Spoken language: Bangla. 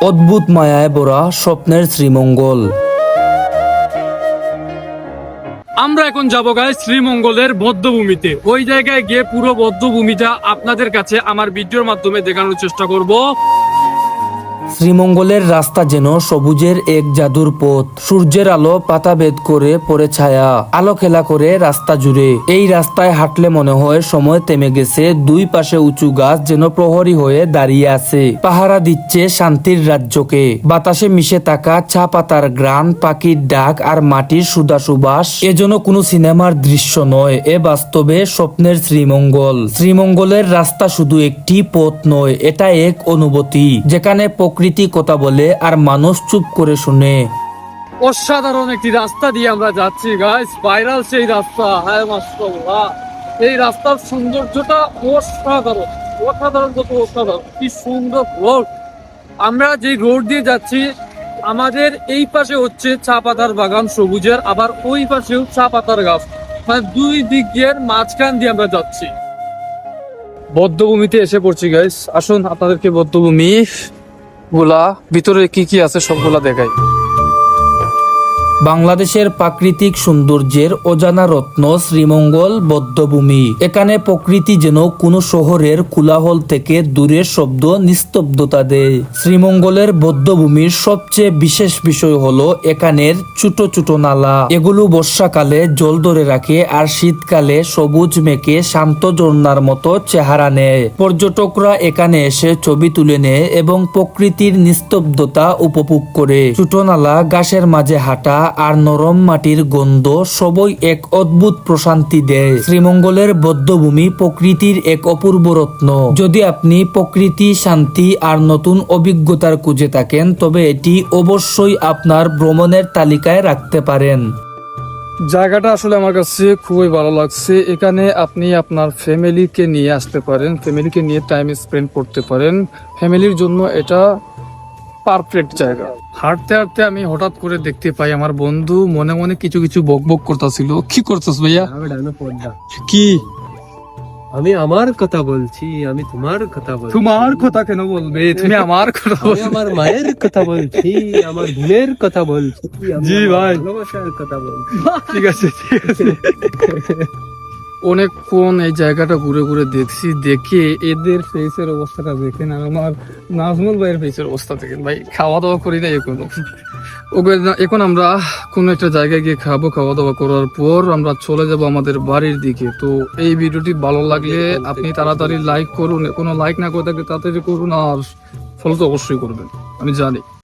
অদ্ভুত মায়ায় ভরা স্বপ্নের শ্রীমঙ্গল। আমরা এখন যাব গাই শ্রীমঙ্গলের বদ্ধভূমিতে ওই জায়গায় গিয়ে পুরো বদ্ধভূমিটা আপনাদের কাছে আমার ভিডিওর মাধ্যমে দেখানোর চেষ্টা করব। শ্রীমঙ্গলের রাস্তা যেন সবুজের এক জাদুর পথ। সূর্যের আলো পাতা ভেদ করে পড়ে ছায়া, আলো খেলা করে রাস্তা জুড়ে। এই রাস্তায় হাঁটলে মনে হয় সময় থেমে গেছে, দুই পাশে উঁচু গাছ যেন প্রহরী হয়ে দাঁড়িয়ে আছে। পাহারা দিচ্ছে শান্তির রাজ্যকে। বাতাসে মিশে থাকা চা পাতার গ্রান, পাখির ডাক আর মাটির সুদা সুবাস এ যেন কোনো সিনেমার দৃশ্য নয়, এ বাস্তবে স্বপ্নের শ্রীমঙ্গল। শ্রীমঙ্গলের রাস্তা শুধু একটি পথ নয়, এটা এক অনুভূতি। যেখানে প্রকৃতি কথা বলে আর মানুষ চুপ করে শুনে। অসাধারণ একটি রাস্তা দিয়ে আমরা যাচ্ছি গাইস ভাইরাল সেই রাস্তা। হ্যাঁ মাশাআল্লাহ। এই রাস্তার সৌন্দর্যটা অসাধারণ। অসাধারণ কত অসাধারণ। কি সুন্দর রোড আমরা যে রোড দিয়ে যাচ্ছি, আমাদের এই পাশে হচ্ছে চা পাতার বাগান সবুজের, আবার ওই পাশেও চা পাতার গাছ। মানে দুই দিক দিয়ে মাঝখান দিয়ে আমরা যাচ্ছি। বদ্ধভূমিতে এসে পড়ছি গাইস আসুন আপনাদেরকে বদ্ধভূমি গুলা ভিতরে কি কি আছে সবগুলা দেখাই। বাংলাদেশের প্রাকৃতিক সৌন্দর্যের অজানা রত্ন শ্রীমঙ্গল বদ্ধভূমি। এখানে প্রকৃতি যেন কোনো শহরের কোলাহল থেকে দূরের শব্দ নিস্তব্ধতা দেয়। শ্রীমঙ্গলের বদ্ধভূমির সবচেয়ে বিশেষ বিষয় হলো এখানের ছোট ছোট নালা। এগুলো বর্ষাকালে জল ধরে রাখে আর শীতকালে সবুজ মেঘে শান্ত ঝর্ণার মতো চেহারা নেয়। পর্যটকরা এখানে এসে ছবি তুলে নেয় এবং প্রকৃতির নিস্তব্ধতা উপভোগ করে। ছোট নালা গাছের মাঝে হাঁটা আর নরম মাটির গন্ধ সবই এক অদ্ভুত প্রশান্তি দেয়। শ্রীমঙ্গলের বদ্ধভূমি প্রকৃতির এক অপূর্ব রত্ন। যদি আপনি প্রকৃতি, শান্তি আর নতুন অভিজ্ঞতার খুঁজে থাকেন, তবে এটি অবশ্যই আপনার ভ্রমণের তালিকায় রাখতে পারেন। জায়গাটা আসলে আমার কাছে খুবই ভালো লাগছে। এখানে আপনি আপনার ফ্যামিলিকে নিয়ে আসতে পারেন। ফ্যামিলিকে নিয়ে টাইম স্পেন্ড করতে পারেন। ফ্যামিলির জন্য এটা পারফেক্ট জায়গা। হাঁটতে হাঁটতে আমি হঠাৎ করে দেখতে পাই আমার বন্ধু মনে মনে কিছু কিছু বক বক করতেছিল। কি করতেছ ভাইয়া? কি? আমি আমার কথা বলছি আমি তোমার কথা বলছি। তোমার কথা কেন বলবে? তুমি আমার কথা আমি বলবে আমার মায়ের কথা বলছি আমার বোনের কথা বলছি জি ভাই। ভালোবাসার কথা বলছি। ঠিক আছে ঠিক আছে। অনেকক্ষণ এই জায়গাটা ঘুরে ঘুরে দেখছি, দেখে এদের ফেসের অবস্থাটা দেখেন, আর আমার নাজমুল ভাইয়ের ফেসের অবস্থা দেখেন। ভাই খাওয়া দাওয়া করি না এখন। এখন আমরা কোনো একটা জায়গায় গিয়ে খাব খাওয়া দাওয়া করার পর আমরা চলে যাব আমাদের বাড়ির দিকে। তো এই ভিডিওটি ভালো লাগলে আপনি তাড়াতাড়ি লাইক করুন, কোনো লাইক না করে থাকলে তাড়াতাড়ি করুন, আর ফলো তো অবশ্যই করবেন, আমি জানি।